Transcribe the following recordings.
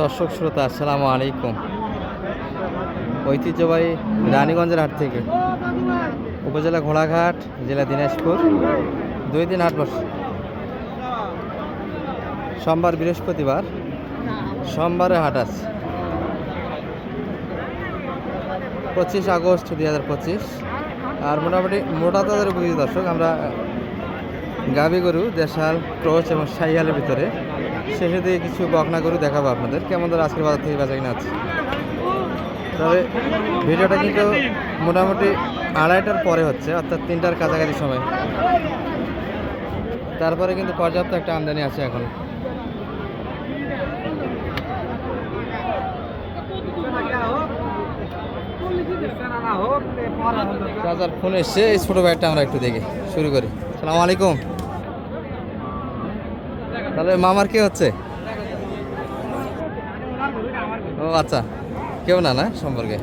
দর্শক শ্রোতা, আসসালামু আলাইকুম। ঐতিহ্যবাহী রানীগঞ্জের হাট থেকে উপজেলা ঘোড়াঘাট, জেলা দিনাজপুর, দুই দিন হাট বসে সোমবার বৃহস্পতিবার, সোমবারে হাট আছে। পঁচিশ আগস্ট দুই হাজার পঁচিশ। আর মোটামুটি মোটা তাদের উপযোগী দর্শক, আমরা গাভী গরু, দেশাল, ক্রোচ এবং সাইয়ালের ভিতরে শেষে দিয়ে কিছু বকনা গরু দেখাবো আপনাদের। কেমন ধরে আজকের বাজার থেকে বেচা কিনা আছে তবে ভিডিওটা কিন্তু মোটামুটি আড়াইটার পরে হচ্ছে, অর্থাৎ তিনটার কাছাকাছি সময়। তারপরে কিন্তু পর্যাপ্ত একটা আমদানি আছে এখন। ফোন এসছে, এই ছোটো ব্যাগটা আমরা একটু দেখি। শুরু করি। সালাম আলাইকুম। তাহলে মামার কি হচ্ছে? ও আচ্ছা। কেউ না না, সম্পর্কে।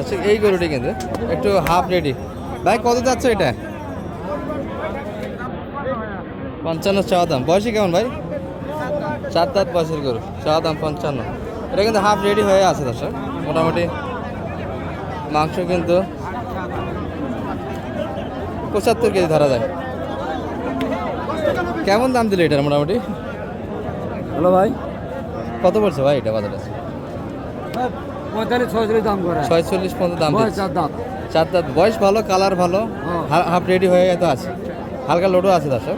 আচ্ছা এই গরুটি কিন্তু একটু হাফ রেডি ভাই, কত যাচ্ছে এটা? পঞ্চান্ন চাওয়া দাম। বয়সে কেমন ভাই? চার দাঁত বয়সের গরু। চাওয়া দাম পঞ্চান্ন। এটা কিন্তু হাফ রেডি হয়ে আছে, দর্শক। মোটামুটি মাংস কিন্তু পঁচাত্তর কেজি ধরা যায়। কেমন দাম দিলে এটার মোটামুটি? হ্যালো ভাই। কত বলছে ভাই এটা বাজারে? পঁয়তাল্লিশ ছয়চল্লিশ দাম করে। ছয়চল্লিশ পর্যন্ত দাম চার দাঁত। চার দাঁত। বয়স ভালো কালার ভালো হ্যাঁ। হাফ রেডি হয়ে তো আছে। হালকা লোডও আছে দর্শক।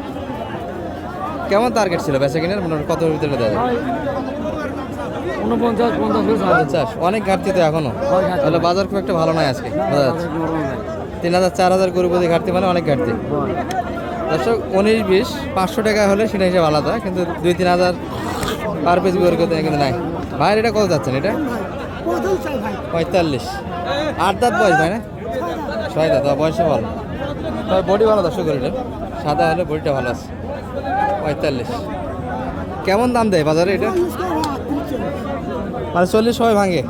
কেমন টার্গেট ছিল বেচা কিনার? মোটামুটি কত ভিতরে দেওয়া যায়? উনপঞ্চাশ পঞ্চাশ অনেক ঘাটতি তো এখনও। তাহলে বাজার খুব একটা ভালো নয় আজকে বোঝা যাচ্ছে। তিন হাজার চার হাজার গরু প্রতি ঘাটতি মানে অনেক ঘাটতি। দর্শক, উনিশ বিশ, পাঁচশো টাকা হলে সেটা হিসাবে আলাদা, কিন্তু দুই তিন হাজার পার পিস গরু কিন্তু কিন্তু নাই। ভাইয়ের এটা কত যাচ্ছেন এটা? পঁয়তাল্লিশ। আট দাঁত বয়স, ভাই, না? ছয় দাঁত বয়সে ভালো। তবে বডি ভালো দর্শক গরুটা সাদা হলে বডিটা ভালো আছে। পঁয়তাল্লিশ। কেমন দাম দেয় বাজারে এটা? মানে চল্লিশ সবাই ভাঙে।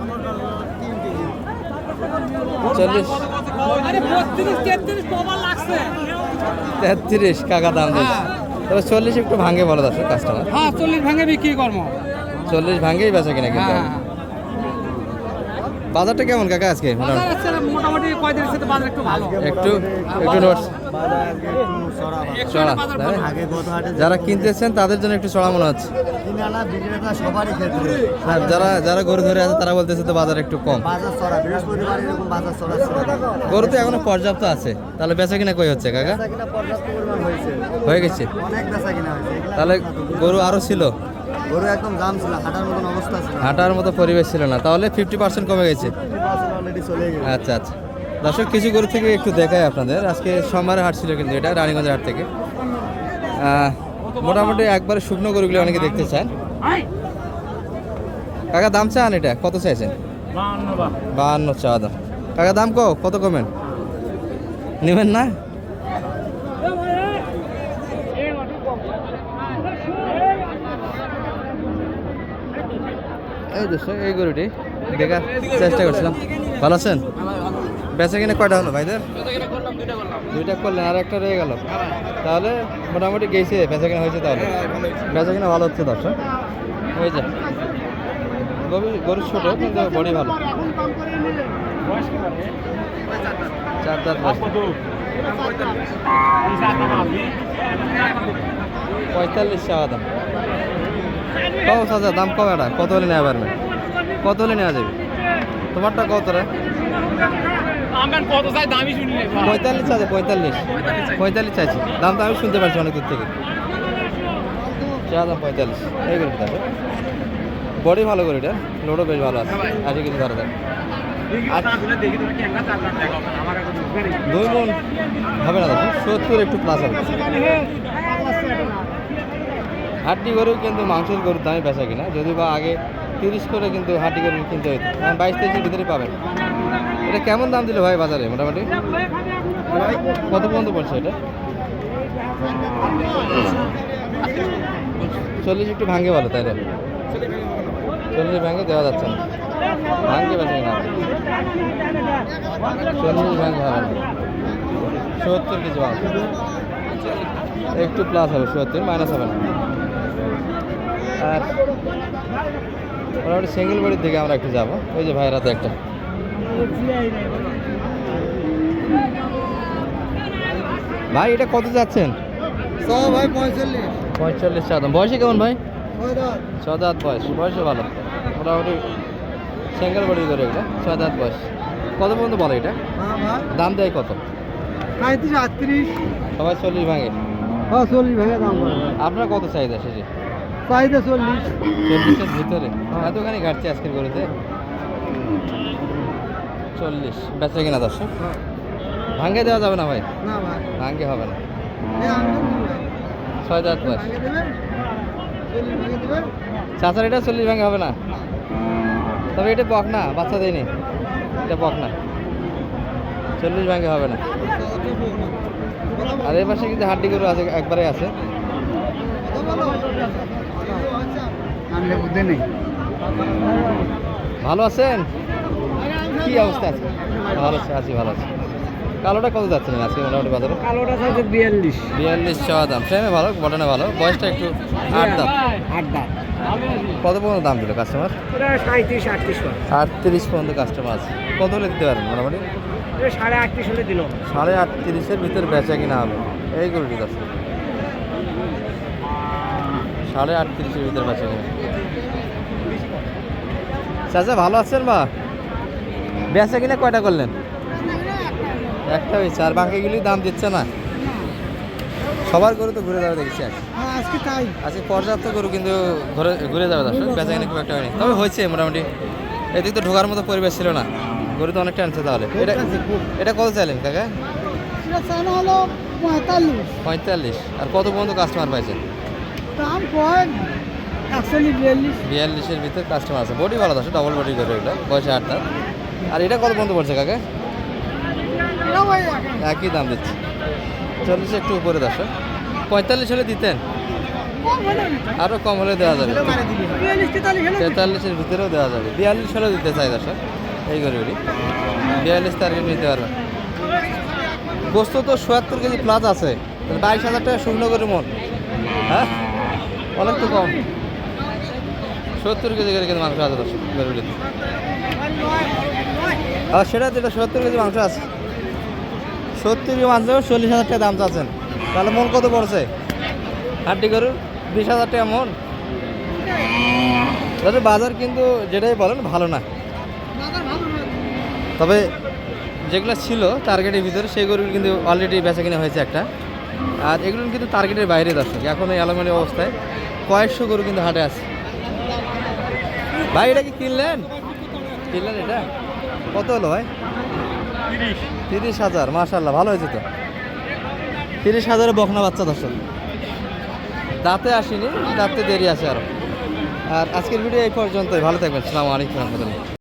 চল্লিশ। তেত্রিশ কাকা দাম দিচ্ছে তবে চল্লিশ একটু ভাঙে বলো দর্শক কাস্টমার হ্যাঁ চল্লিশ ভাঙে বিক্রি করব। চল্লিশ ভাঙেই বেচা কিনা কিন্তু। বাজারটা কেমন কাকা আজকে? মোটামুটি? পঁয়ত্রিশ থেকে বাজার একটু ভালো। একটু একটু যারা কিনতেছেন তাদের জন্য একটু চড়া মনে হচ্ছে। যারা যারা গরু ধরে আছে তারা বলতেছে তো বাজার একটু কম। গরু তো এখনও পর্যাপ্ত আছে। তাহলে বেচা কিনা কই হচ্ছে কাকা? হয়ে গেছে। তাহলে গরু আরও ছিল? গরু একদম দাম ছিল হাঁটার মতন অবস্থা ছিল হাঁটার মতো পরিবেশ ছিল না। তাহলে ফিফটি পার্সেন্ট কমে গেছে। অলরেডি চলে গেছে। আচ্ছা আচ্ছা। দর্শক কিছু গরু থেকে একটু দেখাই আপনাদের। আজকে সোমবারে হাট ছিল কিন্তু এটা রানীগঞ্জের হাট থেকে। মোটামুটি একবারে শুকনো গরুগুলো অনেকে দেখতে চান। কাকা দাম চান এটা? কত চাইছেন? বাহান্ন চা দাম। কাকা দাম কো কত কমেন? নেবেন না? এই দর্শক এই গরুটি দেখার চেষ্টা করছিলাম। ভালো আছেন? বেচা কিনে কয়টা হলো ভাইদের? দুইটা করলেন আর একটা রয়ে গেল। তাহলে মোটামুটি গেছে বেচা কিনা হয়েছে তাহলে। বেচা কিনা ভালো হচ্ছে দর্শক। ওই যে গরু গরু ছোটো কিন্তু বডি ভালো। চার বয়স। পঁয়তাল্লিশ টাকা দাম। কম সাজা? দাম কম এটা। কত হলে নেওয়া পারবে? কত হলে নেওয়া যাবে? তোমারটা কত রে? পঁয়তাল্লিশ আছে পঁয়তাল্লিশ। পঁয়তাল্লিশ চাইছি। দাম তো আমি শুনতে পারছি অনেক দূর থেকে। চা দাম পঁয়তাল্লিশ। এই করে দিতে বডি ভালো করে এটা লোডও বেশ ভালো আছে। আশি কেজি ধরা যায় দুই মন হবে না দাদা সত্তর একটু প্লাস হবে। হাড্ডি গরু কিন্তু মাংসের গরুর দামে বেচা কিনা যদি বা আগে তিরিশ করে কিন্তু হাড্ডি গরু কিনতে হতো এখন বাইশ তেইশের ভিতরে পাবেন। এটা কেমন দাম দিল ভাই বাজারে মোটামুটি? কত পর্যন্ত পড়ছে এটা? চল্লিশ একটু ভাঙে বলো তাই চল্লিশ ভাঙে দেওয়া যাচ্ছে না। বেচা কিনা হবে। চল্লিশ ভাঙে হবে। না সত্তর কিছু একটু প্লাস হবে, সত্তর মাইনাস হবে না। আর মোটামুটি সিঙ্গেল বাড়ির দিকে আমরা একটু যাব। ওই যে ভাইয়ের হাতে একটা। ভাই এটা কত যাচ্ছেন? ভাই পঁয়তাল্লিশ। পঁয়তাল্লিশ চাদম বয়সে কেমন ভাই? ছয় দাঁত। বয়স। বয়সে ভালো। মোটামুটি সিঙ্গেল বাড়ি করে এগুলো। ছয় দাঁত বয়স। কত পর্যন্ত বলে এটা? হ্যাঁ দাম দেয় কত? পঁয়ত্রিশ আটত্রিশ। সবাই চল্লিশ ভাঙে। হ্যাঁ চল্লিশ ভেঙে দাম আপনার কত চাহিদা শেষে? চাহিদা চল্লিশ। চল্লিশের ভিতরে। এতখানি ঘাটছে আজকের গরুতে? চল্লিশ। বেচা কিনা দর্শক? ভাঙ্গে দেওয়া যাবে না ভাই? ভাঙ্গে হবে না? ছয় দাঁত বয়স। চাচার এটা চল্লিশ ভাঙ্গে হবে না? তবে এটা বক না বাচ্চা দেয়নি। এটা বক না। চল্লিশ ভাঙ্গে হবে না। আর এই পাশে কিন্তু হাড্ডি গরু আছে একবারে আছে। আনলে বুদ্ধি নেই। ভালো আছেন? কি অবস্থা আছে? ভালো আছে আছি ভালো আছে। কালোটা কত যাচ্ছিলেন আজকে মোটামুটি বাজারে? কালোটা চাইছে বিয়াল্লিশ। বিয়াল্লিশ চাওয়া দাম। ফ্রেমে ভালো বটনে ভালো। বয়সটা একটু আট দাম আট দাম কত পর্যন্ত দাম দিল কাস্টমার সাঁত্রিশ আটত্রিশ আটত্রিশ পর্যন্ত। কাস্টমার আছে। কত হলে দিতে পারেন মোটামুটি? সাড়ে আটত্রিশ হলে দিল। সাড়ে আটত্রিশের ভিতরে বেচা কিনা হবে। এই গরুটি দশ সাড়ে আট আটত্রিশের ভিতরে বেচা কিনা চাচা ভালো আছেন বা বেচা কিনা কয়টা করলেন? একটা হয়েছে আর বাকিগুলি দাম দিচ্ছে না। সবার গরু তো ঘুরে যাবে দেখছি হ্যাঁ আজকে তাই। আজকে পর্যাপ্ত গরু কিন্তু ঘুরে ঘুরে যাবে দর্শক বেচা কিনা খুব একটা হয়নি। তবে হয়েছে মোটামুটি। এদিক তো ঢোকার মতো পরিবেশ ছিল না। গরু তো অনেকটা আনছে তাহলে। এটা এটা কত চাইলেন কাকা? পঁয়তাল্লিশ। পঁয়তাল্লিশ। আর কত পর্যন্ত কাস্টমার পাইছেন? দাম কয়? একচল্লিশ বিয়াল্লিশ। বিয়াল্লিশের ভিতরে কাস্টমার আছে। বডি ভালো আছে ডবল বডি করে এগুলো। বয়সে আটটা আর এটা কত পর্যন্ত পড়ছে কাকা? একই দাম দিচ্ছে। চল্লিশে একটু উপরে দর্শক। পঁয়তাল্লিশ হলে দিতেন। আরও কম হলে দেওয়া যাবে। তেতাল্লিশের ভিতরেও দেওয়া যাবে। বিয়াল্লিশ হলেও দিতে চাই দর্শক। এই গরিবরি বিয়াল্লিশ টার্গেট নিতে পারবে গোস্ত তো সোয়াত্তর কেজি প্লাস আছে। বাইশ হাজার টাকা শুকনো করে মন। হ্যাঁ? অনেক তো কম। সত্তর কেজি করে কিন্তু মাংস আছে আর সেটা যেটা সত্তর কেজি মাংস আছে। সত্তর কেজি মাংস চল্লিশ হাজার টাকা দাম চাচ্ছেন। তাহলে মন কত পড়ছে? হাড্ডি গরুর বিশ হাজার টাকা মন তাহলে বাজার কিন্তু যেটাই বলেন, ভালো না। তবে যেগুলো ছিল টার্গেটের ভিতরে, সেই গরুগুলো কিন্তু অলরেডি বেচা কিনা হয়েছে একটা। আর এগুলো কিন্তু টার্গেটের বাইরে দর্শক, এখন এই অবস্থায়। কয়েকশো গরু কিন্তু হাটে আছে। ভাই এটা কি কিনলেন? কিনলেন এটা? কত হলো ভাই? তিরিশ। হাজার মাশাল্লাহ ভালো হয়েছে তো। তিরিশ হাজারে বখনা বাচ্চা দর্শক। দাঁতে আসিনি দাঁতে দেরি আছে আরও আর আজকের ভিডিও এই পর্যন্তই। ভালো থাকবেন। সালামু আলাইকুম রহমতুল্লাহ।